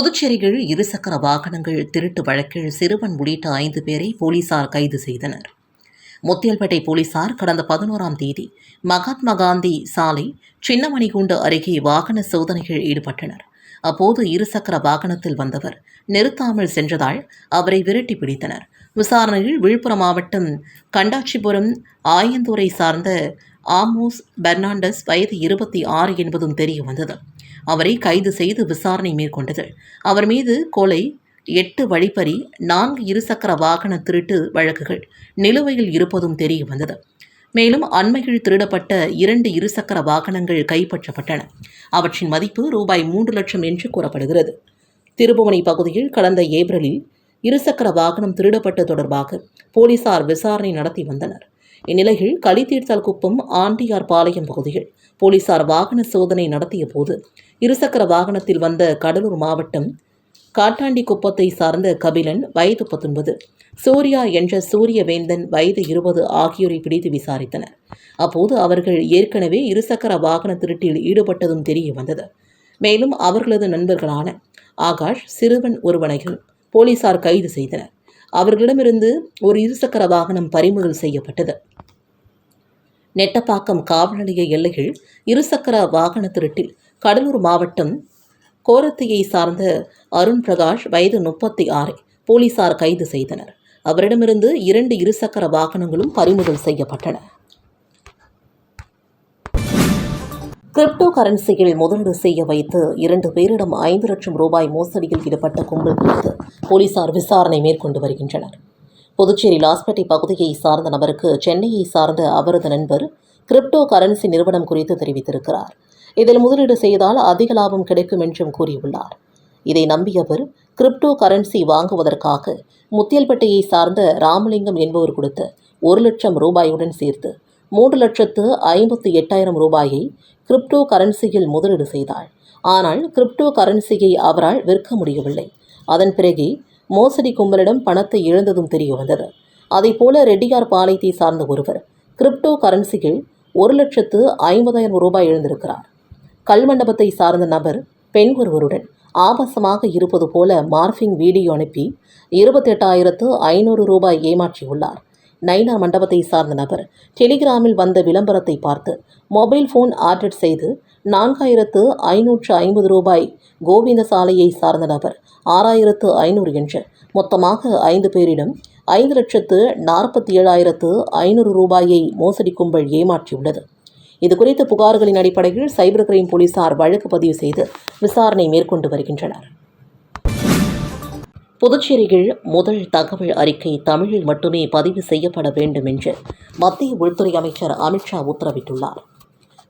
புதுச்சேரியில் இருசக்கர வாகனங்கள் திருட்டு வழக்கில் சிறுவன் உள்ளிட்ட ஐந்து பேரை போலீசார் கைது செய்தனர். முத்தியல்பேட்டை போலீசார் கடந்த பதினோராம் தேதி மகாத்மா காந்தி சாலை சின்னமணிகுண்டு அருகே வாகன சோதனையில் ஈடுபட்டனர். அப்போது இருசக்கர வாகனத்தில் வந்தவர் நிறுத்தாமல் சென்றதால் அவரை விரட்டி பிடித்தனர். விசாரணையில் விழுப்புரம் மாவட்டம் கண்டாட்சிபுரம் ஆயந்தூரை சார்ந்த ஆமோஸ் பெர்னாண்டஸ் வயது இருபத்தி ஆறு என்பதும் தெரிய வந்தது. அவரை கைது செய்து விசாரணை மேற்கொண்டது. அவர் மீது கொலை எட்டு வழிப்பறி நான்கு இருசக்கர வாகன திருட்டு வழக்குகள் நிலுவையில் இருப்பதும் தெரிய வந்தது மேலும் அண்மையில் திருடப்பட்ட இரண்டு இருசக்கர வாகனங்கள் கைப்பற்றப்பட்டன. அவற்றின் மதிப்பு ரூபாய் மூன்று லட்சம் என்று கூறப்படுகிறது. திருபுவனை பகுதியில் கடந்த ஏப்ரலில் இருசக்கர வாகனம் திருடப்பட்ட தொடர்பாக போலீசார் விசாரணை நடத்தி வந்தனர். இந்நிலையில் களித்தீர்த்தல் குப்பம் ஆண்டியார் பாளையம் பகுதியில் போலீசார் வாகன சோதனை நடத்திய போது இருசக்கர வாகனத்தில் வந்த கடலூர் மாவட்டம் காட்டாண்டி குப்பத்தை சார்ந்த கபிலன் வயது பத்தொன்பது. சூர்யா என்ற சூரியவேந்தன் வயது இருபது ஆகியோரை பிடித்து விசாரித்தனர். அப்போது அவர்கள் ஏற்கனவே இருசக்கர வாகன திருட்டில் ஈடுபட்டதும் தெரிய வந்தது. மேலும் அவர்களது நண்பர்களான ஆகாஷ் சிறுவன் ஒருவனையும் போலீசார் கைது செய்தனர். அவர்களிடமிருந்து ஒரு இருசக்கர வாகனம் பறிமுதல் செய்யப்பட்டது. நெட்டப்பாக்கம் காவல் நிலைய எல்லையில் இருசக்கர வாகன திருட்டில் கடலூர் மாவட்டம் கோரத்தியை சார்ந்த அருண் பிரகாஷ் வயது முப்பத்தி ஆறை. போலீசார் கைது செய்தனர். அவரிடமிருந்து இரண்டு இருசக்கர வாகனங்களும் பறிமுதல் செய்யப்பட்டன. கிரிப்டோ கரன்சியில் முதலீடு செய்ய வைத்து இரண்டு பேரிடம் ஐந்து லட்சம் ரூபாய் மோசடியில் ஈடுபட்ட கும்பல் குறித்து போலீசார் விசாரணை மேற்கொண்டு வருகின்றனர். புதுச்சேரி லாஸ்பேட்டை பகுதியை சார்ந்த நபருக்கு சென்னையை சார்ந்த அவரது நண்பர் கிரிப்டோ கரன்சி நிறுவனம் குறித்து தெரிவித்திருக்கிறார். இதில் முதலீடு செய்தால் அதிக லாபம் கிடைக்கும் என்றும் கூறியுள்ளார். இதை நம்பியவர் கிரிப்டோ கரன்சி வாங்குவதற்காக முத்தியல்பேட்டையை சார்ந்த ராமலிங்கம் என்பவர் கொடுத்த ஒரு லட்சம் ரூபாயுடன் சேர்த்து மூன்று லட்சத்து ஐம்பத்தி எட்டாயிரம் ரூபாயை கிரிப்டோ கரன்சியில் முதலீடு செய்தாள். ஆனால் கிரிப்டோ கரன்சியை அவரால் விற்க முடியவில்லை. அதன் பிறகே மோசடி கும்பலிடம் பணத்தை இழந்ததும் தெரிய வந்தது. அதைப்போல ரெட்டியார் பாளையத்தை சார்ந்த ஒருவர் கிரிப்டோ கரன்சியில் ஒரு லட்சத்து ஐம்பதாயிரம் ரூபாய் இழந்திருக்கிறார். கல்மண்டபத்தை சார்ந்த நபர் பெண் ஒருவருடன் ஆபாசமாக இருப்பது போல மார்பிங் வீடியோ அனுப்பி இருபத்தெட்டாயிரத்து ஐநூறு ரூபாய் ஏமாற்றியுள்ளார். நைனார் மண்டபத்தை சார்ந்த நபர் டெலிகிராமில் வந்த விளம்பரத்தை பார்த்து மொபைல் ஃபோன் ஆர்டர் செய்து நான்காயிரத்து ஐநூற்று ஐம்பது ரூபாய் கோவிந்த சாலையை சார்ந்த நபர் ஆறாயிரத்து ஐநூறு என்று மொத்தமாக ஐந்து பேரிடம் ஐந்து லட்சத்து நாற்பத்தி ஏழாயிரத்து ஐநூறு ரூபாயை மோசடி கும்பல் ஏமாற்றியுள்ளது. இதுகுறித்த புகார்களின் அடிப்படையில் சைபர் கிரைம் போலீசார் வழக்கு பதிவு செய்து விசாரணை மேற்கொண்டு வருகின்றனர். புதுச்சேரியில் முதல் தகவல் அறிக்கை தமிழில் மட்டுமே பதிவு செய்யப்பட வேண்டும் என்று மத்திய உள்துறை அமைச்சர் அமித்ஷா உத்தரவிட்டுள்ளார்.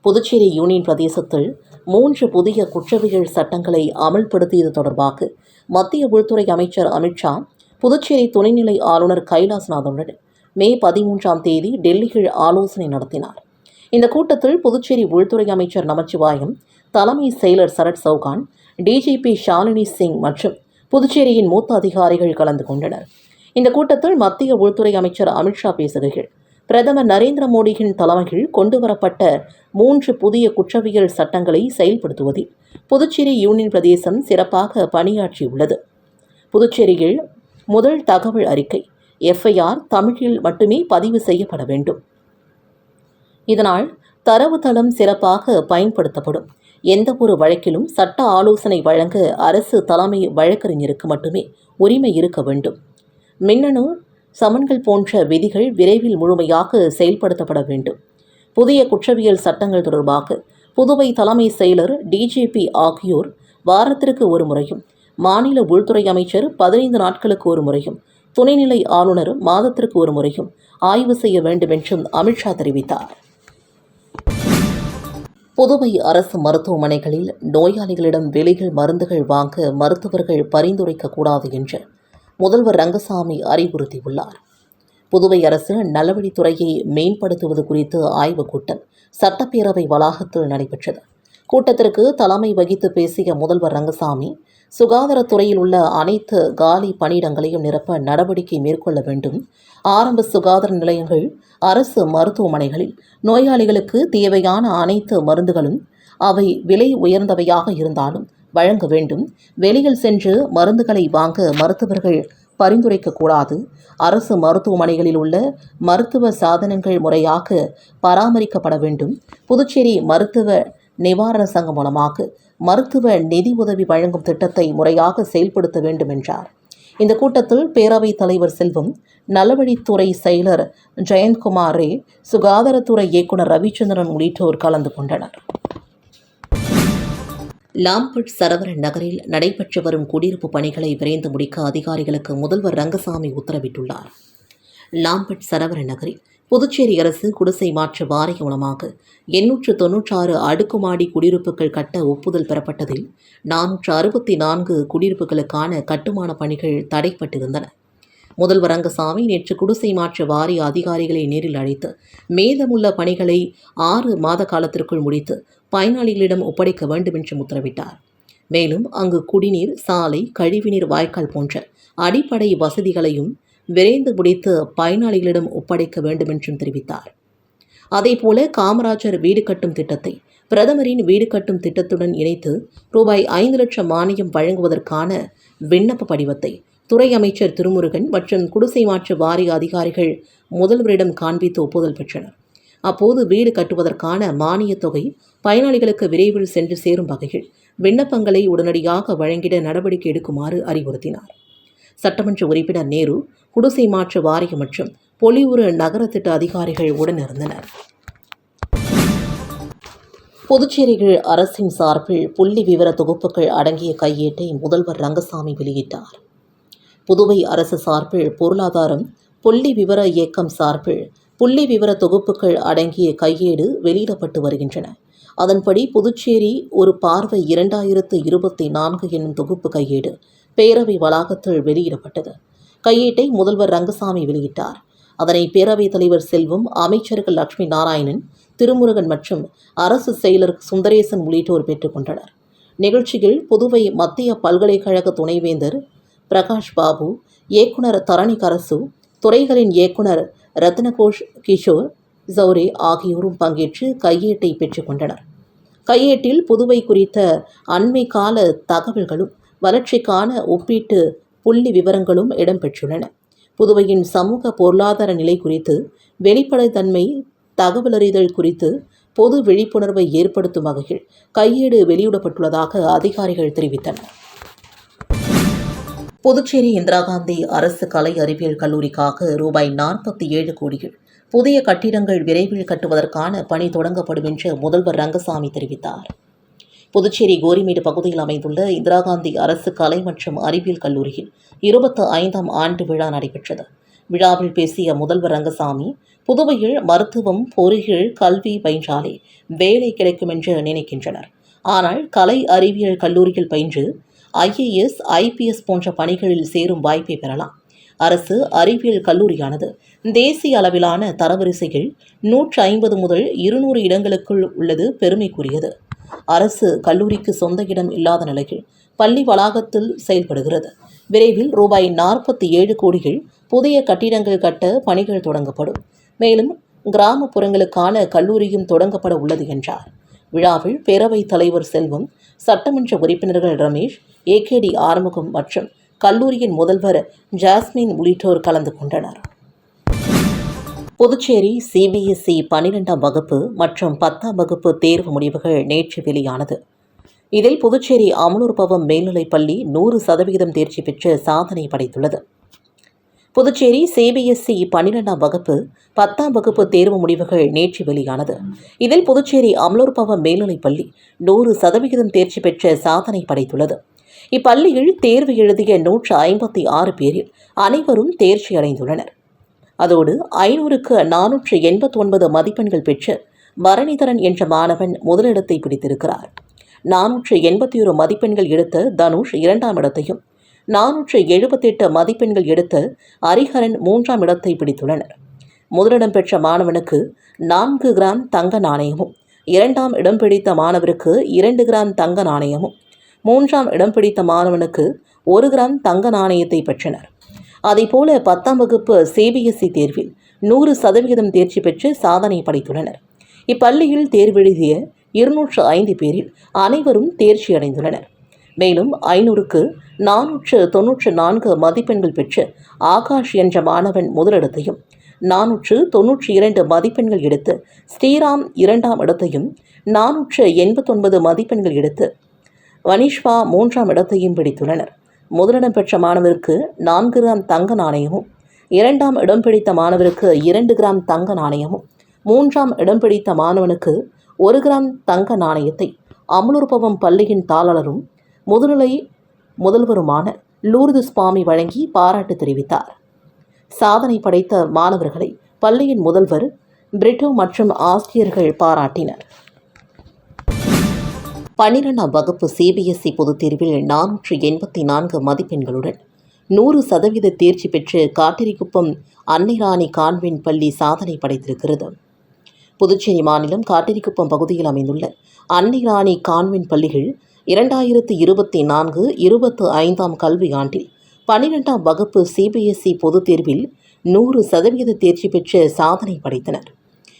புதுச்சேரி யூனியன் பிரதேசத்தில் மூன்று புதிய குற்றவியல் சட்டங்களை அமல்படுத்தியது தொடர்பாக மத்திய உள்துறை அமைச்சர் அமித்ஷா புதுச்சேரி துணைநிலை ஆளுநர் கைலாஸ்நாதனுடன் மே பதிமூன்றாம் தேதி டெல்லியில் ஆலோசனை நடத்தினார். இந்த கூட்டத்தில் புதுச்சேரி உள்துறை அமைச்சர் நமச்சிவாயம் தலைமை செயலர் சரத் சௌகான் டிஜிபி ஷாலினி சிங் மற்றும் புதுச்சேரியின் மூத்த அதிகாரிகள் கலந்து கொண்டனர். இந்த கூட்டத்தில் மத்திய உள்துறை அமைச்சர் அமித்ஷா பேசுகையில் பிரதமர் நரேந்திர மோடியின் தலைமையில் கொண்டுவரப்பட்ட மூன்று புதிய குற்றவியல் சட்டங்களை செயல்படுத்துவதில் புதுச்சேரி யூனியன் பிரதேசம் சிறப்பாக பணியாற்றியுள்ளது. புதுச்சேரியில் முதல் தகவல் அறிக்கை எஃப்ஐஆர் தமிழில் மட்டுமே பதிவு செய்யப்பட வேண்டும். இதனால் தரவுத்தளம் சிறப்பாக பயன்படுத்தப்படும். எந்த ஒரு வழக்கிலும் சட்ட ஆலோசனை வழங்க அரசு தலைமை வழக்கறிஞருக்கு மட்டுமே உரிமை இருக்க வேண்டும். மின்னணு சமன்கள் போன்ற விதிகள் விரைவில் முழுமையாக செயல்படுத்தப்பட வேண்டும். புதிய குற்றவியல் சட்டங்கள் தொடர்பாக புதுவை தலைமை செயலர் டிஜிபி ஆகியோர் வாரத்திற்கு ஒரு முறையும் மாநில உள்துறை அமைச்சர் பதினைந்து நாட்களுக்கு ஒரு முறையும் துணைநிலை ஆளுநர் மாதத்திற்கு ஒரு முறையும் ஆய்வு செய்ய வேண்டும் என்றும் அமித்ஷா தெரிவித்தார். புதுவை அரசு மருத்துவமனைகளில் நோயாளிகளிடம் வெளியில் மருந்துகள் வாங்க மருத்துவர்கள் பரிந்துரைக்கக்கூடாது என்று முதல்வர் ரங்கசாமி அறிவுறுத்தியுள்ளார். புதுவை அரசு நலவழித்துறையை மேம்படுத்துவது குறித்து ஆய்வுக் கூட்டம் சட்டப்பேரவை வளாகத்தில் நடைபெற்றது. கூட்டத்திற்கு தலைமை வகித்து பேசிய முதல்வர் ரங்கசாமி சுகாதாரத்துறையில் உள்ள அனைத்து காலி பணியிடங்களையும் நிரப்ப நடவடிக்கை மேற்கொள்ள வேண்டும். ஆரம்ப சுகாதார நிலையங்கள் அரசு மருத்துவமனைகளில் நோயாளிகளுக்கு தேவையான அனைத்து மருந்துகளும் அவை விலை உயர்ந்தவையாக இருந்தாலும் வழங்க வேண்டும். வெளியில் சென்று மருந்துகளை வாங்க மருத்துவர்கள் பரிந்துரைக்கக்கூடாது அரசு மருத்துவமனைகளில் உள்ள மருத்துவ சாதனங்கள் முறையாக பராமரிக்கப்பட வேண்டும். புதுச்சேரி மருத்துவ நிவாரண சங்கம் மூலமாக மருத்துவ நிதி உதவி வழங்கும் திட்டத்தை முறையாக செயல்படுத்த வேண்டும் என்றார். இந்த கூட்டத்தில் பேரவைத் தலைவர் செல்வம் நலவழித்துறை செயலர் ஜெயந்த்குமார் ரே சுகாதாரத்துறை இயக்குனர் ரவிச்சந்திரன் உள்ளிட்டோர் கலந்து கொண்டனர். லாம்பட் சரவரன் நகரில் நடைபெற்று வரும் குடியிருப்பு பணிகளை விரைந்து முடிக்க அதிகாரிகளுக்கு முதல்வர் ரங்கசாமி உத்தரவிட்டுள்ளார். லாம்பட் சரவரன் நகரில் புதுச்சேரி அரசு குடிசை மாற்று வாரிய மூலமாக எண்ணூற்று தொன்னூற்றாறு அடுக்குமாடி குடியிருப்புகள் கட்ட ஒப்புதல் பெறப்பட்டதில் நானூற்று அறுபத்தி நான்கு குடியிருப்புகளுக்கான கட்டுமான பணிகள் தடைப்பட்டிருந்தன. முதல்வர் ரங்கசாமி நேற்று குடிசை மாற்று வாரிய அதிகாரிகளை நேரில் அழைத்து மீதமுள்ள பணிகளை ஆறு மாத காலத்திற்குள் முடித்து பயனாளிகளிடம் ஒப்படைக்க வேண்டும் என்று உத்தரவிட்டார். மேலும் அங்கு குடிநீர் சாலை கழிவுநீர் வாய்க்கால் போன்ற அடிப்படை வசதிகளையும் விரைந்து முடித்து பயனாளிகளிடம் ஒப்படைக்க வேண்டும் என்றும் தெரிவித்தார். அதேபோல காமராஜர் வீடு கட்டும் திட்டத்தை பிரதமரின் வீடு கட்டும் திட்டத்துடன் இணைத்து ரூபாய் ஐந்து லட்சம் மானியம் வழங்குவதற்கான விண்ணப்ப படிவத்தை துறை அமைச்சர் திருமுருகன் மற்றும் குடிசை மாற்று வாரிய அதிகாரிகள் முதல்வரிடம் காண்பித்து ஒப்புதல் பெற்றனர். அப்போது வீடு கட்டுவதற்கான மானியத் தொகை பயனாளிகளுக்கு விரைவில் சென்று சேரும் வகையில் விண்ணப்பங்களை உடனடியாக வழங்கிட நடவடிக்கை எடுக்குமாறு அறிவுறுத்தினார். சட்டமன்ற உறுப்பினர் நேரு குடிசை மாற்று வாரியம் மற்றும் பொலிவுறு நகர திட்ட அதிகாரிகள் உடனிருந்தனர் புதுச்சேரியில் அரசின் சார்பில் புள்ளி விவர தொகுப்புகள் அடங்கிய கையேட்டை முதல்வர் ரங்கசாமி வெளியிட்டார். புதுவை அரசு சார்பில் பொருளாதாரம் புள்ளி விவர இயக்கம் சார்பில் புள்ளி விவர தொகுப்புகள் அடங்கிய கையேடு வெளியிடப்பட்டு வருகின்றன. அதன்படி புதுச்சேரி ஒரு பார்வை இரண்டாயிரத்து இருபத்தி நான்கு என்னும் தொகுப்பு கையேடு பேரவை வளாகத்தில் வெளியிடப்பட்டது. கையேட்டை முதல்வர் ரங்கசாமி வெளியிட்டார். அதனை பேரவைத் தலைவர் செல்வம் அமைச்சர்கள் லட்சுமி நாராயணன் திருமுருகன் மற்றும் அரசு செயலர் சுந்தரேசன் உள்ளிட்டோர் பெற்றுக்கொண்டனர் நிகழ்ச்சியில் புதுவை மத்திய பல்கலைக்கழக துணைவேந்தர் பிரகாஷ் பாபு இயக்குனர் தரணி கரசு துறைகளின் இயக்குனர் ரத்னகோஷ் கிஷோர் ஜௌரே ஆகியோரும் பங்கேற்று கையேட்டை பெற்றுக்கொண்டனர் கையேட்டில் புதுவை குறித்த அண்மை கால தகவல்களும் வளர்ச்சிக்கான ஒப்பீட்டு புள்ளி விவரங்களும் இடம்பெற்றுள்ளன. புதுவையின் சமூக பொருளாதார நிலை குறித்து வெளிப்படைத்தன்மை தகவலறிதல் குறித்து பொது விழிப்புணர்வை ஏற்படுத்தும் வகையில் கையேடு வெளியிடப்பட்டுள்ளதாக அதிகாரிகள் தெரிவித்தனர். புதுச்சேரி இந்திரா காந்தி அரசு கலை அறிவியல் கல்லூரிக்காக ரூபாய் நாற்பத்தி ஏழு கோடியில் புதிய கட்டிடங்கள் விரைவில் கட்டுவதற்கான பணி தொடங்கப்படும் என்று முதல்வர் ரங்கசாமி தெரிவித்தார். புதுச்சேரி கோரிமேடு பகுதியில் அமைந்துள்ள இந்திரா காந்தி அரசு கலை மற்றும் அறிவியல் கல்லூரியில் இருபத்து ஐந்தாம் ஆண்டு விழா நடைபெற்றது. விழாவில் பேசிய முதல்வர் ரங்கசாமி புதுவையில் மருத்துவம் பொறியியல் கல்வி பயின்றாலே வேலை கிடைக்கும் என்று நினைக்கின்றனர். ஆனால் கலை அறிவியல் கல்லூரியில் பயின்று ஐஏஎஸ் ஐபிஎஸ் போன்ற பணிகளில் சேரும் வாய்ப்பை பெறலாம். அரசு அறிவியல் கல்லூரியானது தேசிய அளவிலான தரவரிசையில் நூற்று ஐம்பது முதல் இருநூறு இடங்களுக்குள் உள்ளது பெருமைக்குரியது. அரசு கல்லூரிக்கு சொந்த இடம் இல்லாத நிலையில் பள்ளி வளாகத்தில் செயல்படுகிறது. விரைவில் ரூபாய் நாற்பத்தி ஏழு கோடிகள் புதிய கட்டிடங்கள் கட்ட பணிகள் தொடங்கப்படும். மேலும் கிராமப்புறங்களுக்கான கல்லூரியும் தொடங்கப்பட உள்ளது என்றார். விழாவில் பேரவைத் தலைவர் செல்வம் சட்டமன்ற உறுப்பினர்கள் ரமேஷ் ஏகேடி ஆறுமுகம் மற்றும் கல்லூரியின் முதல்வர் ஜாஸ்மின் உள்ளிட்டோர் கலந்து கொண்டனர். புதுச்சேரி சிபிஎஸ்இ பன்னிரெண்டாம் வகுப்பு மற்றும் பத்தாம் வகுப்பு தேர்வு முடிவுகள் நேற்று வெளியானது. இதில் புதுச்சேரி அமலூர்பவம் மேல்நிலைப் பள்ளி நூறு சதவிகிதம் தேர்ச்சி பெற்று சாதனை படைத்துள்ளது. புதுச்சேரி சிபிஎஸ்இ பன்னிரெண்டாம் வகுப்பு பத்தாம் வகுப்பு தேர்வு முடிவுகள் நேற்று வெளியானது. இதில் புதுச்சேரி அமலூர்பவம் மேல்நிலைப் பள்ளி நூறு சதவிகிதம் தேர்ச்சி பெற்ற சாதனை படைத்துள்ளது. இப்பள்ளியில் தேர்வு எழுதிய நூற்று ஐம்பத்தி ஆறு பேரில் அனைவரும் தேர்ச்சி அடைந்துள்ளனர். அதோடு ஐநூறுக்கு நானூற்று எண்பத்தி ஒன்பது மதிப்பெண்கள் பெற்று பரணிதரன் என்ற மாணவன் முதலிடத்தை பிடித்திருக்கிறார். நானூற்று எண்பத்தி ஒரு மதிப்பெண்கள் எடுத்த தனுஷ் இரண்டாம் இடத்தையும் நானூற்று எழுபத்தெட்டு மதிப்பெண்கள் எடுத்த ஹரிஹரன் மூன்றாம் இடத்தை பிடித்துள்ளனர். முதலிடம் பெற்ற மாணவனுக்கு நான்கு கிராம் தங்க நாணயமும் இரண்டாம் இடம் பிடித்த மாணவருக்கு இரண்டு கிராம் தங்க நாணயமும் மூன்றாம் இடம் பிடித்த மாணவனுக்கு ஒரு கிராம் தங்க நாணயத்தை பெற்றனர். அதேபோல பத்தாம் வகுப்பு சிபிஎஸ்இ தேர்வில் நூறு சதவிகிதம் தேர்ச்சி பெற்று சாதனை படைத்துள்ளனர். இப்பள்ளியில் தேர்வெழுதிய இருநூற்று ஐந்து பேரில் அனைவரும் தேர்ச்சி அடைந்துள்ளனர். மேலும் ஐநூறுக்கு நானூற்று தொன்னூற்று நான்கு மதிப்பெண்கள் பெற்று ஆகாஷ் என்ற மாணவன் முதலிடத்தையும் நானூற்று தொன்னூற்றி இரண்டு மதிப்பெண்கள் எடுத்து ஸ்ரீராம் இரண்டாம் இடத்தையும் நானூற்று எண்பத்தொன்பது மதிப்பெண்கள் எடுத்து வனிஷ்வா மூன்றாம் இடத்தையும் பிடித்துள்ளனர். முதலிடம் பெற்ற மாணவருக்கு நான்கு கிராம் தங்க நாணயமும் இரண்டாம் இடம் பிடித்த மாணவருக்கு இரண்டு கிராம் தங்க நாணயமும் மூன்றாம் இடம் பிடித்த மாணவனுக்கு ஒரு கிராம் தங்க நாணயத்தை அமலுற்பவம் பள்ளியின் தாளரும் முதுநிலை முதல்வருமான லூர்து சுவாமி வழங்கி பாராட்டு தெரிவித்தார். சாதனை படைத்த மாணவர்களை பள்ளியின் முதல்வர் பிரிட்டோ மற்றும் ஆசிரியர்கள் பாராட்டினர். பன்னிரெண்டாம் வகுப்பு சிபிஎஸ்இ பொதுத் தேர்வில் நானூற்று எண்பத்தி நான்கு மதிப்பெண்களுடன் நூறு சதவீத தேர்ச்சி பெற்று காட்டிரிக்குப்பம் அன்னைராணி கான்வென்ட் பள்ளி சாதனை படைத்திருக்கிறது. புதுச்சேரி மாநிலம் காட்டிரிக்குப்பம் பகுதியில் அமைந்துள்ள அன்னைராணி கான்வென்ட் பள்ளிகள் இரண்டாயிரத்து இருபத்தி நான்கு இருபத்து ஐந்தாம் கல்வியாண்டில் பனிரெண்டாம் வகுப்பு சிபிஎஸ்இ பொதுத் தேர்வில் நூறு சதவீத தேர்ச்சி பெற்று சாதனை படைத்தனர்.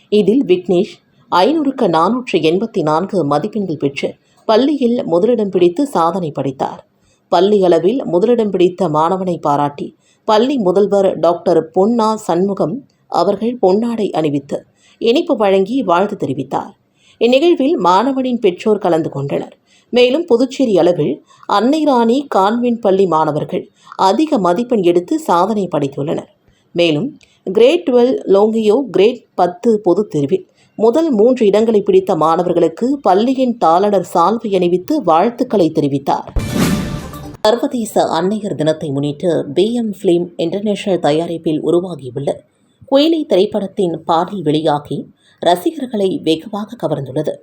இதில் விக்னேஷ் ஐநூறுக்கு நானூற்று எண்பத்தி நான்கு மதிப்பெண்கள் பெற்று பள்ளியில் முதலிடம் பிடித்து சாதனை படைத்தார். பள்ளி அளவில் முதலிடம் பிடித்த மாணவனை பாராட்டி பள்ளி முதல்வர் டாக்டர் பொன்னா சண்முகம் அவர்கள் பொன்னாடை அணிவித்து இனிப்பு வழங்கி வாழ்த்து தெரிவித்தார். இந்நிகழ்வில் மாணவனின் பெற்றோர் கலந்து கொண்டனர். மேலும் புதுச்சேரி அளவில் அன்னை ராணி கான்வென்ட் பள்ளி மாணவர்கள் அதிக மதிப்பெண் எடுத்து சாதனை படைத்துள்ளனர். மேலும் கிரேட் டுவெல் லோங்கியோ கிரேட் பத்து பொதுத் தேர்வில் முதல் மூன்று இடங்களை பிடித்த மாணவர்களுக்கு பள்ளியின் தாளடர் சால்வை அணிவித்து வாழ்த்துக்களை தெரிவித்தார். சர்வதேச அன்னையர் தினத்தை முன்னிட்டு பிஎம் ஃபிலிம் இன்டர்நேஷனல் தயாரிப்பில் உருவாகியுள்ள குயிலி திரைப்படத்தின் பாடல் வெளியாகி ரசிகர்களை வெகுவாக கவர்ந்துள்ளது.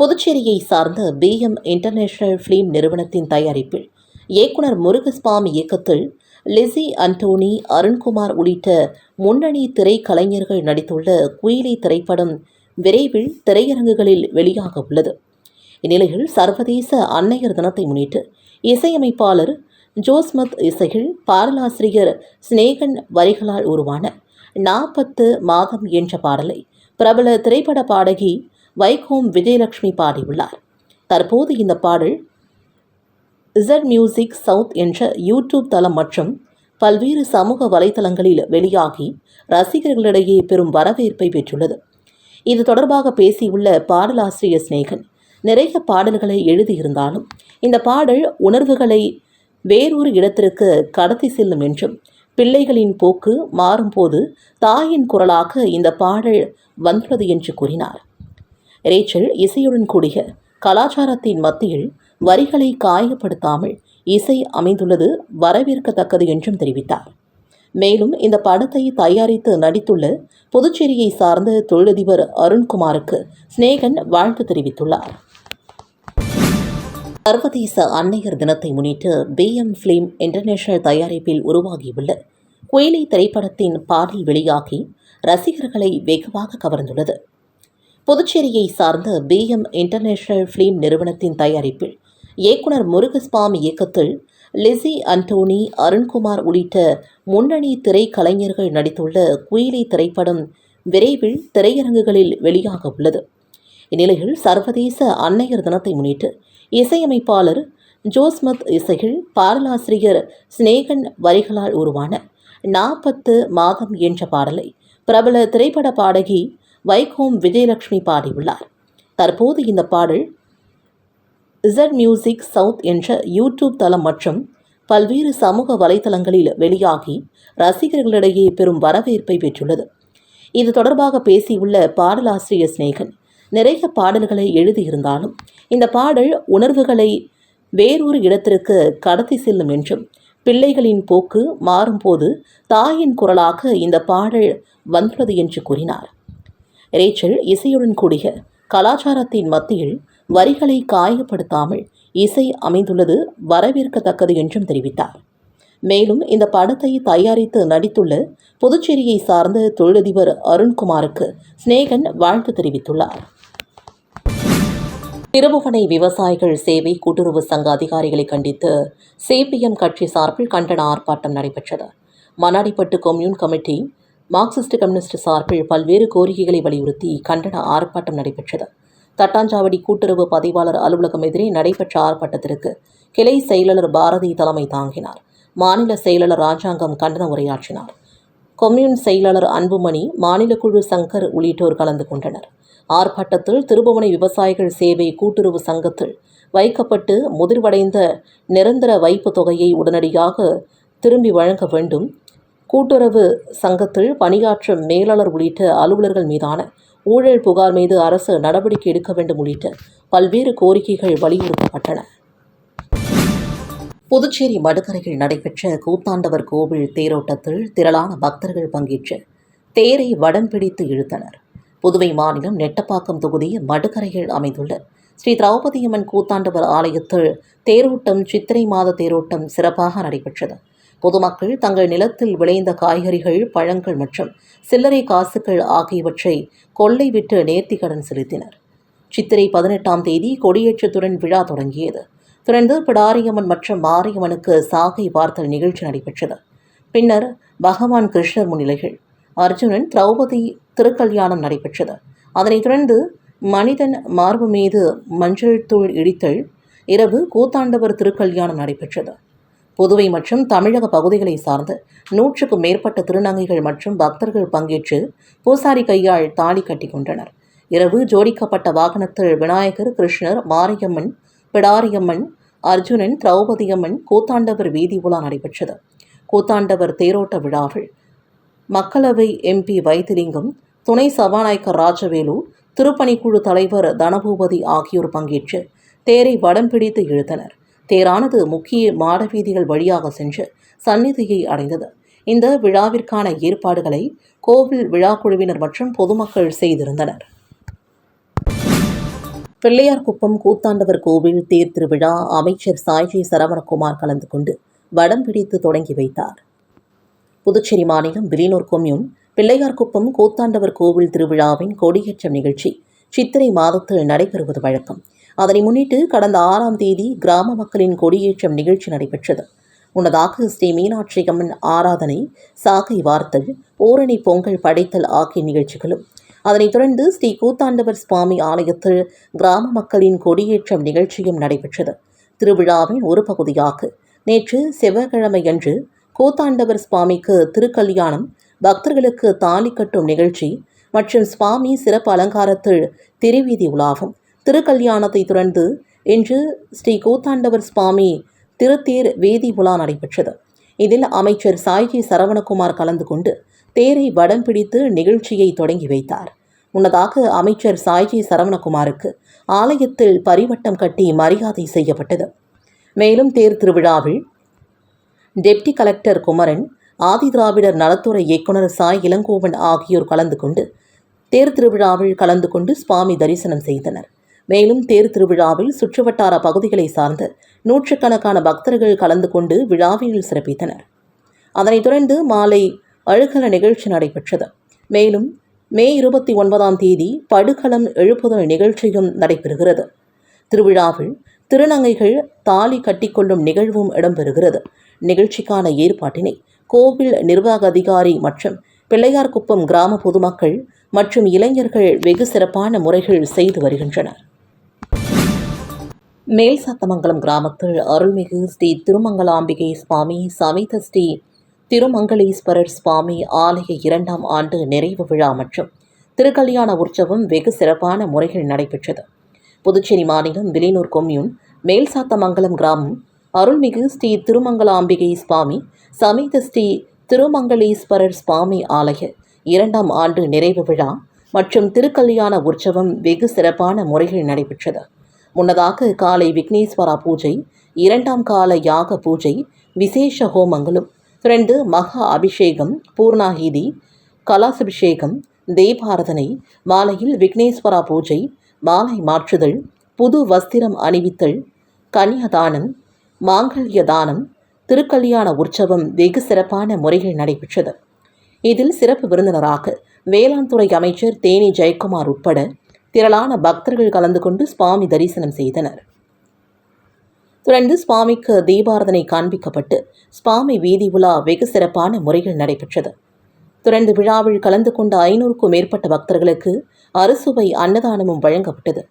புதுச்சேரியை சார்ந்த பிஎம் இன்டர்நேஷனல் ஃபிலிம் நிறுவனத்தின் தயாரிப்பில் இயக்குனர் முருகசுவாமி இயக்கத்தில் லிசி அண்டோனி அருண்குமார் உள்ளிட்ட முன்னணி திரைக்கலைஞர்கள் நடித்துள்ள குயிலி திரைப்படம் விரைவில் திரையரங்குகளில் வெளியாக உள்ளது. இந்நிலையில் சர்வதேச அன்னையர் தினத்தை முன்னிட்டு இசையமைப்பாளர் ஜோஸ்மத் இசையில் பாடலாசிரியர் ஸ்னேகன் வரிகளால் உருவான நாற்பத்து மாதம் என்ற பாடலை பிரபல திரைப்பட பாடகி வைகோம் விஜயலட்சுமி பாடியுள்ளார். தற்போது இந்த பாடல் இசட் மியூசிக் சவுத் என்ற யூடியூப் தளம் மற்றும் பல்வேறு சமூக வலைதளங்களில் வெளியாகி ரசிகர்களிடையே பெரும் வரவேற்பை பெற்றுள்ளது. இது தொடர்பாக பேசியுள்ள பாடலாசிரியர் சிநேகன் நிறைய பாடல்களை எழுதியிருந்தாலும் இந்த பாடல் உணர்வுகளை வேறொரு இடத்திற்கு கடத்தி செல்லும் என்றும் பிள்ளைகளின் போக்கு மாறும்போது தாயின் குரலாக இந்த பாடல் வந்துள்ளது என்று கூறினார். ரேச்சல் இசையுடன் கூடிய கலாச்சாரத்தின் மத்தியில் வரிகளை காயப்படுத்தாமல் இசை அமைந்துள்ளது வரவேற்கத்தக்கது என்றும் தெரிவித்தார். மேலும் இந்த படத்தை தயாரித்து நடித்துள்ள புதுச்சேரியை சார்ந்த தொழிலதிபர் அருண்குமாருக்கு சிநேகன் வாழ்த்து தெரிவித்துள்ளார். சர்வதேச அன்னையர் தினத்தை முன்னிட்டு பிஎம் ஃபிலிம் இன்டர்நேஷனல் தயாரிப்பில் உருவாகியுள்ள குயிலி திரைப்படத்தின் பாடல் வெளியாகி ரசிகர்களை வெகுவாக கவர்ந்துள்ளது. புதுச்சேரியை சார்ந்த பிஎம் இன்டர்நேஷனல் ஃபிலிம் நிறுவனத்தின் தயாரிப்பில் இயக்குனர் முருகசுவாமி இயக்கத்தில் லிசி அண்டோனி அருண்குமார் உள்ளிட்ட முன்னணி திரைக்கலைஞர்கள் நடித்துள்ள குயிலி திரைப்படம் விரைவில் திரையரங்குகளில் வெளியாக உள்ளது. இந்நிலையில் சர்வதேச அன்னையர் தினத்தை முன்னிட்டு இசையமைப்பாளர் ஜோஸ்மத் இசையில் பாடலாசிரியர் சிநேகன் வரிகளால் உருவான நாற்பத்து மாதம் என்ற பாடலை பிரபல திரைப்பட பாடகி வைகோம் விஜயலட்சுமி பாடியுள்ளார். தற்போது இந்த பாடல் இசட் மியூசிக் சவுத் என்ற யூடியூப் தளம் மற்றும் பல்வேறு சமூக வலைதளங்களில் வெளியாகி ரசிகர்களிடையே பெரும் வரவேற்பை பெற்றுள்ளது. இது தொடர்பாக பேசியுள்ள பாடலாசிரியர் சிநேகன் நிறைய பாடல்களை எழுதியிருந்தாலும் இந்த பாடல் உணர்வுகளை வேறொரு இடத்திற்கு கடத்தி செல்லும் என்றும் பிள்ளைகளின் போக்கு மாறும்போது தாயின் குரலாக இந்த பாடல் வந்துள்ளது என்று கூறினார். ரேச்சல் இசையுடன் கூடிய கலாச்சாரத்தின் மத்தியில் வரிகளை காயப்படுத்தாமல் இசை அமைந்துள்ளது வரவேற்கத்தக்கது என்றும் தெரிவித்தார். மேலும் இந்த படத்தை தயாரித்து நடித்துள்ள புதுச்சேரியை சார்ந்த தொழிலதிபர் அருண்குமாருக்கு சிநேகன் வாழ்த்து தெரிவித்துள்ளார். திருபுவனை விவசாயிகள் சேவை கூட்டுறவு சங்க அதிகாரிகளை கண்டித்து சிபிஎம் கட்சி சார்பில் கண்டன ஆர்ப்பாட்டம் நடைபெற்றது. Manadipattu commune committee Marxist communist சார்பில் பல்வேறு கோரிக்கைகளை வலியுறுத்தி கண்டன ஆர்ப்பாட்டம் நடைபெற்றது. தட்டாஞ்சாவடி கூட்டுறவு பதிவாளர் அலுவலகம் எதிரே நடைபெற்ற ஆர்ப்பாட்டத்திற்கு கிளை செயலாளர் பாரதி தலைமை தாங்கினார். மாநில செயலாளர் ராஜாங்கம் கண்டன உரையாற்றினார். கொம்யூன் செயலாளர் அன்புமணி மாநில குழு சங்கர் உள்ளிட்டோர் கலந்து கொண்டனர். ஆர்ப்பாட்டத்தில் திருபுவனை விவசாயிகள் சேவை கூட்டுறவு சங்கத்தில் வைக்கப்பட்டு முதிர்வடைந்த நிரந்தர வைப்பு தொகையை உடனடியாக திரும்பி வழங்க வேண்டும் கூட்டுறவு சங்கத்தில் பணியாற்றும் மேலாளர் உள்ளிட்ட அலுவலர்கள் மீதான ஊழல் புகார் மீது அரசு நடவடிக்கை எடுக்க வேண்டும் உள்ளிட்ட பல்வேறு கோரிக்கைகள் வலியுறுத்தப்பட்டன. புதுச்சேரி மடுக்கரையில் நடைபெற்ற கூத்தாண்டவர் கோவில் தேரோட்டத்தில் திரளான பக்தர்கள் பங்கேற்று தேரை வடம் பிடித்து இழுத்தனர். புதுவை மாநிலம் நெட்டப்பாக்கம் தொகுதி மடுக்கரையில் அமைந்துள்ள ஸ்ரீ திரௌபதியம்மன் கூத்தாண்டவர் ஆலயத்தில் தேரோட்டம் சித்திரை மாத தேரோட்டம் சிறப்பாக நடைபெற்றது. பொதுமக்கள் தங்கள் நிலத்தில் விளைந்த காய்கறிகள் பழங்கள் மற்றும் சில்லறை காசுகள் ஆகியவற்றை கொள்ளை விட்டு நேர்த்திக்கடன் செலுத்தினர். சித்திரை பதினெட்டாம் தேதி கொடியேற்றத்துடன் விழா தொடங்கியது. தொடர்ந்து பிடாரியம்மன் மற்றும் மாரியம்மனுக்கு சாகை பார்த்தல் நிகழ்ச்சி நடைபெற்றது. பின்னர் பகவான் கிருஷ்ணர் முன்னிலைகள் அர்ஜுனன் திரௌபதி திருக்கல்யாணம் நடைபெற்றது. அதனைத் தொடர்ந்து மனிதன் மார்பு மீது மஞ்சள் தூள் இடித்தல் இரவு கூத்தாண்டவர் திருக்கல்யாணம் நடைபெற்றது. புதுவை மற்றும் தமிழக பகுதிகளை சார்ந்த நூற்றுக்கும் மேற்பட்ட திருநங்கைகள் மற்றும் பக்தர்கள் பங்கேற்று பூசாரி கையால் தாலி கட்டி கொண்டனர். இரவு ஜோடிக்கப்பட்ட வாகனத்தில் விநாயகர் கிருஷ்ணர் மாரியம்மன் பிடாரியம்மன் அர்ஜுனன் திரௌபதியம்மன் கூத்தாண்டவர் வீதி உலா நடைபெற்றது. கூத்தாண்டவர் தேரோட்ட விழாவில் மக்களவை எம்பி வைத்திலிங்கம் துணை சபாநாயகர் ராஜவேலு திருப்பணிக்குழு தலைவர் தனபூபதி ஆகியோர் பங்கேற்று தேரை வடம் பிடித்து இழுத்தனர். தேரானது முக்கிய மாடவீதிகள் வழியாக சென்று சந்நிதியை அடைந்தது. இந்த விழாவிற்கான ஏற்பாடுகளை கோவில் விழா குழுவினர் மற்றும் பொதுமக்கள் செய்திருந்தனர். பிள்ளையார்குப்பம் கூத்தாண்டவர் கோவில் தேர் திருவிழா அமைச்சர் சாய்ஜி சரவணகுமார் கலந்து கொண்டு வடம் பிடித்து தொடங்கி வைத்தார். புதுச்சேரி மாநிலம் விலினூர் கொம்யூன் பிள்ளையார்குப்பம் கூத்தாண்டவர் கோவில் திருவிழாவின் கொடியேற்றம் நிகழ்ச்சி சித்திரை மாதத்தில் நடைபெறுவது வழக்கம். அதனை முன்னிட்டு கடந்த ஆறாம் தேதி கிராம மக்களின் கொடியேற்றம் நிகழ்ச்சி நடைபெற்றது. முன்னதாக ஸ்ரீ மீனாட்சி அம்மன் ஆராதனை சாகை வார்த்தல் ஓரணி பொங்கல் படைத்தல் ஆகிய நிகழ்ச்சிகளும் அதனைத் தொடர்ந்து ஸ்ரீ கூத்தாண்டவர் சுவாமி ஆலயத்தில் கிராம மக்களின் கொடியேற்றம் நிகழ்ச்சியும் நடைபெற்றது. திருவிழாவின் ஒரு பகுதியாக நேற்று செவ்வாய்க்கிழமையன்று கூத்தாண்டவர் சுவாமிக்கு திருக்கல்யாணம் பக்தர்களுக்கு தாலி கட்டும் நிகழ்ச்சி மற்றும் சுவாமி சிறப்பு அலங்காரத்தில் திருவீதி உலாவும் திருக்கல்யாணத்தை தொடர்ந்து இன்று ஸ்ரீ கூத்தாண்டவர் சுவாமி திருத்தேர் வேதி உலா நடைபெற்றது. இதில் அமைச்சர் சாய்ஜி சரவணகுமார் கலந்து கொண்டு தேரை வடம் பிடித்து நிகழ்ச்சியை தொடங்கி வைத்தார். முன்னதாக அமைச்சர் சாய்ஜி சரவணகுமாருக்கு ஆலயத்தில் பரிவட்டம் கட்டி மரியாதை செய்யப்பட்டது. மேலும் தேர் திருவிழாவில் டெப்டி கலெக்டர் குமரன் ஆதிதிராவிடர் நலத்துறை இயக்குனர் சாய் இளங்கோவன் ஆகியோர் கலந்து கொண்டு தேர் திருவிழாவில் கலந்து கொண்டு சுவாமி தரிசனம் செய்தனர். மேலும் தேர் திருவிழாவில் சுற்றுவட்டார பகுதிகளை சார்ந்த நூற்றுக்கணக்கான பக்தர்கள் கலந்து கொண்டு விழாவில் சிறப்பித்தனர். அதனைத் தொடர்ந்து மாலை அழுகல நிகழ்ச்சி நடைபெற்றது. மேலும் மே இருபத்தி ஒன்பதாம் தேதி படுகளம் எழுப்புதல் நிகழ்ச்சியும் நடைபெறுகிறது. திருவிழாவில் திருநங்கைகள் தாலி கட்டிக்கொள்ளும் நிகழ்வும் இடம்பெறுகிறது. நிகழ்ச்சிக்கான ஏற்பாட்டினை கோவில் நிர்வாக அதிகாரி மற்றும் பிள்ளையார்குப்பம் கிராம பொதுமக்கள் மற்றும் இளைஞர்கள் வெகு சிறப்பான முறைகள் செய்து வருகின்றனர். மேல் சத்தமங்கலம் கிராமத்தில் அருள்மிகு ஸ்ரீ திருமங்கலாம்பிகை சுவாமி சமேத ஸ்ரீ திருமங்களீஸ்வரர் சுவாமி ஆலய இரண்டாம் ஆண்டு நிறைவு விழா மற்றும் திருக்கல்யாண உற்சவம் வெகு சிறப்பான முறையில் நடைபெற்றது. புதுச்சேரி மாநிலம் விலினூர் கொம்யூன் மேல்சாத்தமங்கலம் கிராமம் அருள்மிகு ஸ்ரீ திருமங்கலாம்பிகை சுவாமி சமேத ஸ்ரீ திருமங்களீஸ்வரர் சுவாமி ஆலய இரண்டாம் ஆண்டு நிறைவு விழா மற்றும் திருக்கல்யாண உற்சவம் வெகு சிறப்பான முறையில் நடைபெற்றது. முன்னதாக காலை விக்னேஸ்வரா பூஜை இரண்டாம் கால யாக பூஜை விசேஷ ஹோமங்களும் ரெண்டு மகா அபிஷேகம் பூர்ணாகிதி கலாசபிஷேகம் தேபாரதனை மாலையில் விக்னேஸ்வரா பூஜை மாலை மாற்றுதல் புது வஸ்திரம் அணிவித்தல் கன்னியதானம் மாங்கல்ய தானம் திருக்கல்யாண உற்சவம் வெகு சிறப்பான முறையில் நடைபெற்றது. இதில் சிறப்பு விருந்தினராக வேளாண் துறை அமைச்சர் தேனி ஜெயக்குமார் உட்பட திரளான பக்தர்கள் கலந்து கொண்டு சுவாமி தரிசனம் செய்தனர். தொடர்ந்து சுவாமிக்கு தீபாரதனை காண்பிக்கப்பட்டு சுவாமி வீதி உலா வெகு சிறப்பான முறையில் நடைபெற்றது. தொடர்ந்து விழாவில் கலந்து கொண்ட ஐநூறுக்கும் மேற்பட்ட பக்தர்களுக்கு அறுசுவை அன்னதானமும் வழங்கப்பட்டது.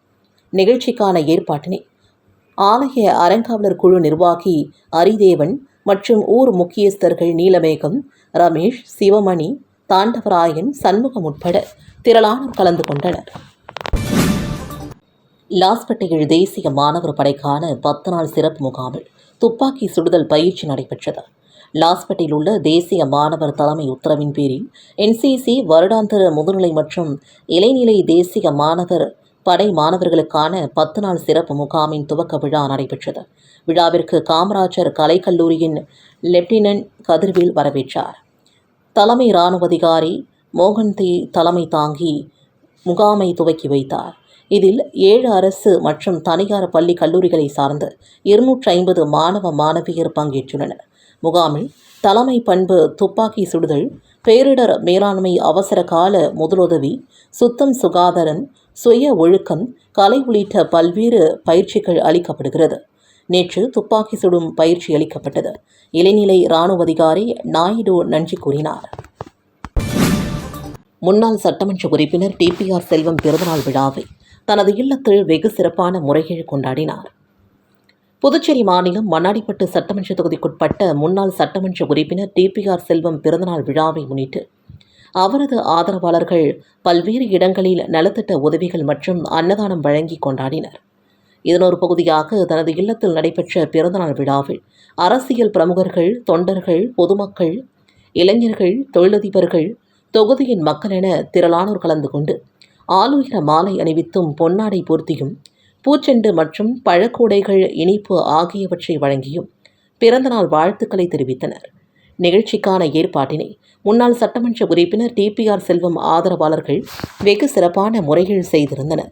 நிகழ்ச்சிக்கான ஏற்பாட்டினை ஆலய அறங்காவலர் குழு நிர்வாகி அரிதேவன் மற்றும் ஊர் முக்கியஸ்தர்கள் நீலமேகம் ரமேஷ் சிவமணி தாண்டவராயன் சண்முகம் உட்பட திரளானோர் கலந்து கொண்டனர். லாஸ்பேட்டையில் தேசிய மாணவர் படைக்கான பத்து நாள் சிறப்பு முகாமில் துப்பாக்கி சுடுதல் பயிற்சி நடைபெற்றது. லாஸ்பேட்டையில் உள்ள தேசிய மாணவர் தலைமை உத்தரவின் பேரில் என்சிசி வருடாந்திர முதுநிலை மற்றும் இளைநிலை தேசிய மாணவர் படை மாணவர்களுக்கான பத்து நாள் சிறப்பு முகாமின் துவக்க விழா நடைபெற்றது. விழாவிற்கு காமராஜர் கலைக்கல்லூரியின் லெப்டினன்ட் கதிர்வேல் வரவேற்றார். தலைமை இராணுவ அதிகாரி மோகன்தி தலைமை தாங்கி முகாமை துவக்கி வைத்தார். இதில் ஏழு அரசு மற்றும் தனியார் பள்ளி கல்லூரிகளை சார்ந்த இருநூற்றி ஐம்பது மாணவ மாணவியர் பங்கேற்றுள்ளனர். முகாமில் தலைமை பண்பு துப்பாக்கி சுடுதல் பேரிடர் மேலாண்மை அவசர கால முதலுதவி சுத்தம் சுகாதாரம் சுய ஒழுக்கம் கலை உள்ளிட்ட பல்வேறு பயிற்சிகள் அளிக்கப்படுகிறது. நேற்று துப்பாக்கி சுடும் பயிற்சி அளிக்கப்பட்டது. இளைநிலை இராணுவ அதிகாரி நாயுடு நன்றி கூறினார். முன்னாள் சட்டமன்ற உறுப்பினர் டிபிஆர் செல்வம் பிறந்தநாள் விழாவை தனது இல்லத்தில் வெகு சிறப்பான முறையில் கொண்டாடினார். புதுச்சேரி மாநிலம் மண்ணாடிப்பட்டு சட்டமன்ற தொகுதிக்குட்பட்ட முன்னாள் சட்டமன்ற உறுப்பினர் டிபிஆர் செல்வம் பிறந்தநாள் விழாவை முன்னிட்டு அவரது ஆதரவாளர்கள் பல்வேறு இடங்களில் நலத்திட்ட உதவிகள் மற்றும் அன்னதானம் வழங்கி கொண்டாடினர். இதன் ஒரு பகுதியாக தனது இல்லத்தில் நடைபெற்ற பிறந்தநாள் விழாவில் அரசியல் பிரமுகர்கள் தொண்டர்கள் பொதுமக்கள் இளைஞர்கள் தொழிலதிபர்கள் தொகுதியின் மக்கள் என திரளானோர் கலந்து கொண்டு ஆளுயர மாலை அணிவித்தும் பொன்னாடை பூர்த்தியும் பூச்செண்டு மற்றும் பழக்கூடைகள் இனிப்பு ஆகியவற்றை வழங்கியும் பிறந்தநாள் வாழ்த்துக்களை தெரிவித்தனர். நிகழ்ச்சிக்கான ஏற்பாட்டினை முன்னாள் சட்டமன்ற உறுப்பினர் டிபிஆர் செல்வம் ஆதரவாளர்கள் வெகு சிறப்பான முறையில் செய்திருந்தனர்.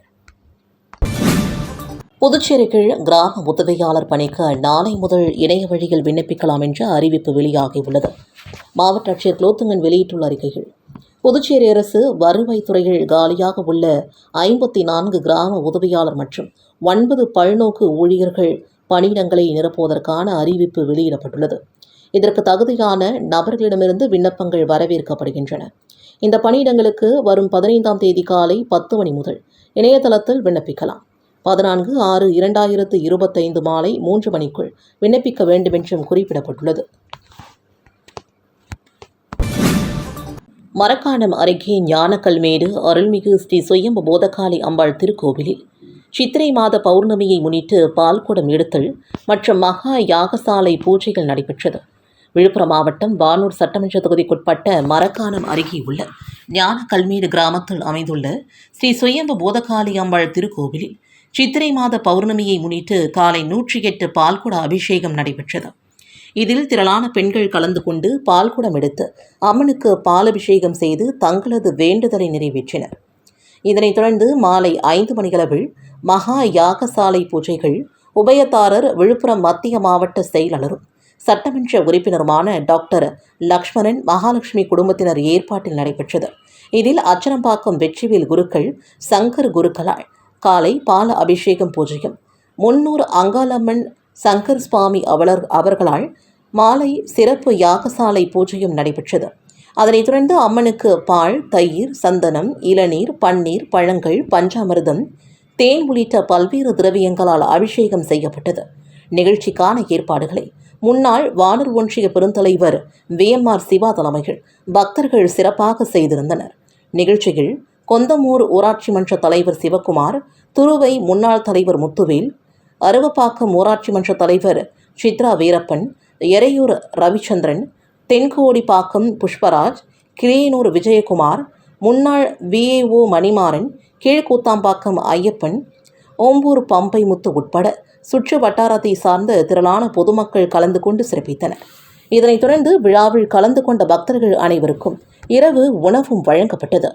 புதுச்சேரி கீழ் கிராம உதவியாளர் பணிக்கு நாளை முதல் இணைய வழியில் விண்ணப்பிக்கலாம் என்ற அறிவிப்பு வெளியாகியுள்ளது. மாவட்ட ஆட்சியர் குலோத்துங்கன் வெளியிட்டுள்ள அறிக்கையில் புதுச்சேரி அரசு வருவாய்த்துறையில் காலியாக உள்ள ஐம்பத்தி நான்கு கிராம உதவியாளர் மற்றும் ஒன்பது பல்நோக்கு ஊழியர்கள் பணியிடங்களை நிரப்புவதற்கான அறிவிப்பு வெளியிடப்பட்டுள்ளது. இதற்கு தகுதியான நபர்களிடமிருந்து விண்ணப்பங்கள் வரவேற்கப்படுகின்றன. இந்த பணியிடங்களுக்கு வரும் பதினைந்தாம் தேதி காலை பத்து மணி முதல் இணையதளத்தில் விண்ணப்பிக்கலாம். பதினான்கு ஆறு இரண்டாயிரத்து இருபத்தைந்து மாலை மூன்று மணிக்குள் விண்ணப்பிக்க வேண்டுமென்றும் குறிப்பிடப்பட்டுள்ளது. மரக்காணம் அருகே ஞானக்கல்மேடு அருள்மிகு ஸ்ரீ சுயம்பு போதகாளி அம்பாள் திருக்கோவிலில். சித்திரை மாத பௌர்ணமியை முன்னிட்டு பால்குடம் எடுத்தல் மற்றும் மகா யாகசாலை பூஜைகள் நடைபெற்றது. விழுப்புரம் மாவட்டம் வானூர் சட்டமன்ற தொகுதிக்குட்பட்ட மரக்காணம் அருகே உள்ள ஞானக்கல்மேடு கிராமத்தில் அமைந்துள்ள ஸ்ரீ சுயம்பு போதகாளி அம்பாள் திருக்கோவிலில் சித்திரை மாத பௌர்ணமியை முன்னிட்டு காலை நூற்றி எட்டு பால்குட அபிஷேகம் நடைபெற்றது. இதில் திரளான பெண்கள் கலந்து கொண்டு பால்குடம் எடுத்து அம்மனுக்கு பாலபிஷேகம் செய்து தங்களது வேண்டுதலை நிறைவேற்றினர். இதனைத் தொடர்ந்து மாலை ஐந்து மணிகளவில் மகா யாகசாலை பூஜைகள் உபயதாரர் விழுப்புரம் மத்திய மாவட்ட செயலாளரும் சட்டமன்ற உறுப்பினருமான டாக்டர் லக்ஷ்மணன் மகாலட்சுமி குடும்பத்தினர் ஏற்பாட்டில் நடைபெற்றது. இதில் அச்சனம்பாக்கம் வெற்றிவேல் குருக்கள் சங்கர் குருக்களால் காலை பால அபிஷேகம் பூஜையும் முன்னூறு அங்காளம்மன் சங்கர் சுவாமி அவலர் அவர்களால் மாலை சிறப்பு யாகசாலை பூஜையும் நடைபெற்றது. அதனைத் தொடர்ந்து அம்மனுக்கு பால் தயிர் சந்தனம் இளநீர் பன்னீர் பழங்கள் பஞ்சாமிர்தம் தேன் உள்ளிட்ட பல்வேறு திரவியங்களால் அபிஷேகம் செய்யப்பட்டது. நிகழ்ச்சிக்கான ஏற்பாடுகளை முன்னாள் வானூர் ஒன்றிய பெருந்தலைவர் விஎம்ஆர் சிவா தலைமையில் பக்தர்கள் சிறப்பாக செய்திருந்தனர். நிகழ்ச்சியில் கொந்தமூர் ஊராட்சி மன்ற தலைவர் சிவக்குமார் துருவை முன்னாள் தலைவர் முத்துவேல் அருவப்பாக்கம் ஊராட்சி மன்ற தலைவர் சித்ரா வீரப்பன் எறையூர் ரவிச்சந்திரன் தென்கோடிப்பாக்கம் புஷ்பராஜ் கிளியனூர் விஜயகுமார் முன்னாள் விஏஓ மணிமாறன் கீழ்கூத்தாம்பாக்கம் ஐயப்பன் ஓம்பூர் பம்பை முத்து உட்பட சுற்று வட்டாரத்தை சார்ந்த திரளான பொதுமக்கள் கலந்து கொண்டு சிறப்பித்தனர். இதனைத் தொடர்ந்து விழாவில் கலந்து கொண்ட பக்தர்கள் அனைவருக்கும் இரவு உணவும் வழங்கப்பட்டது.